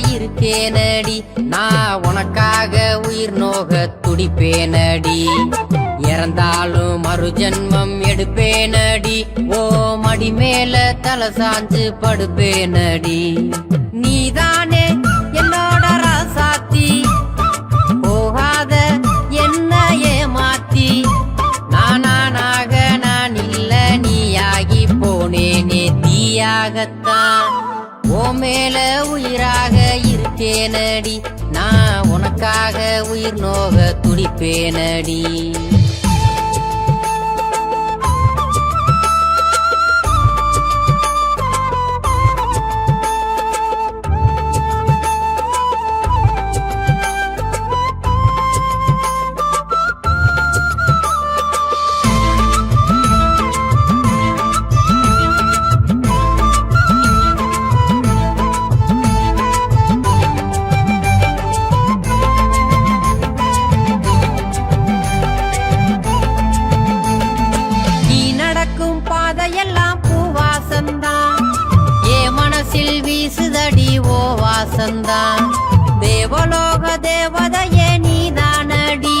இருக்கேனடி. நான் உனக்காக உயிர் நோக துடிப்பேனடி. இறந்தாலும் மறு ஜென்மம் எடுப்பேனடி. ஓ மடி மேல தலை சாஞ்சு படுப்பேனடி. நீதானே என்னோட ராசாத்தி. போகாத என்ன ஏமாத்தி. நானானாக நான் இல்ல நீயாகி போனேனே தீயாகத்தான். ஓ மேல உயிராக இருக்கேனடி. நான் உனக்காக உயிர் நோக துடிப்பேனடி. வீசுதடி ஓ வாசந்தான் தேவலோக தேவதையே நீதானடி.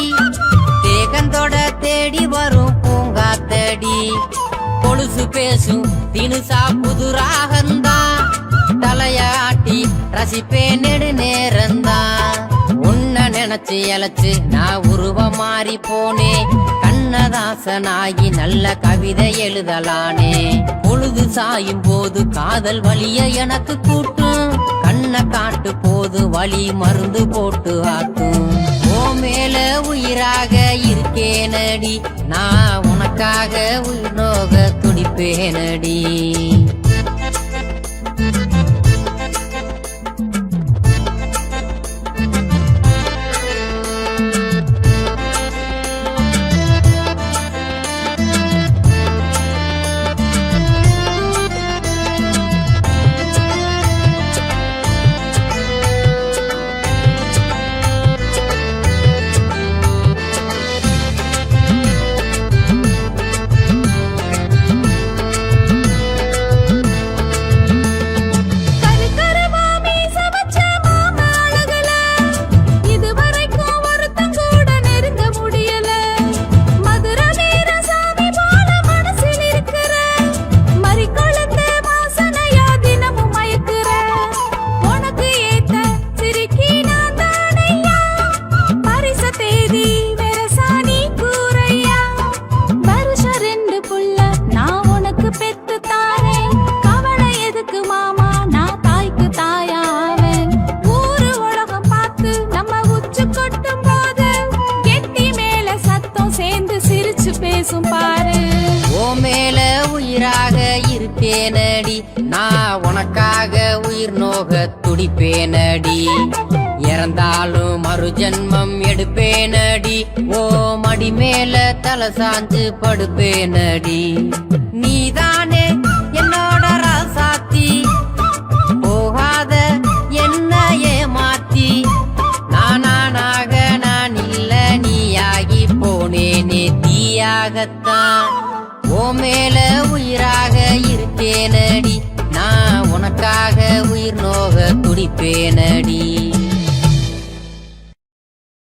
தேகந்தோட தேடி வரும் பூங்காத்தடி. கொலுசு பேசும் தினுசா புதுராகந்தான் தலையாட்டி ரசிப்பே நெடு நேரந்தான் உன்னை நினைச்சு இழைச்சு நான் உருவ மாறி போனேன் கண்ணதாசனாகி நல்ல கவிதை எழுதலானே. பொழுது சாயும் போது காதல் வழிய எனக்கு கூட்டும் கண்ணை காட்டு போது வலி மருந்து போட்டு ஆக்கும் ஓ மேல உயிராக இருக்கேனடி. நான் உனக்காக உயிர் நோக துடிப்பேனடி. துடிப்பேனடி நான் உனக்காக உயிர் நோக துடிப்பேனடி. இறந்தாலும் மறு ஜென்மம் எடுப்பேனடி. ஓ மடி மேல தலை சாஞ்சு படுப்பேனடி. நீதானே என்னோட ராசாத்தி. போகாத என்ன ஏமாத்தி. நானானாக நான் இல்ல நீயாகி போனேனே தீயாகத்தான். மேல உயிராக இருக்கேனடி. நான் உனக்காக உயிர் நோக துடிப்பேனடி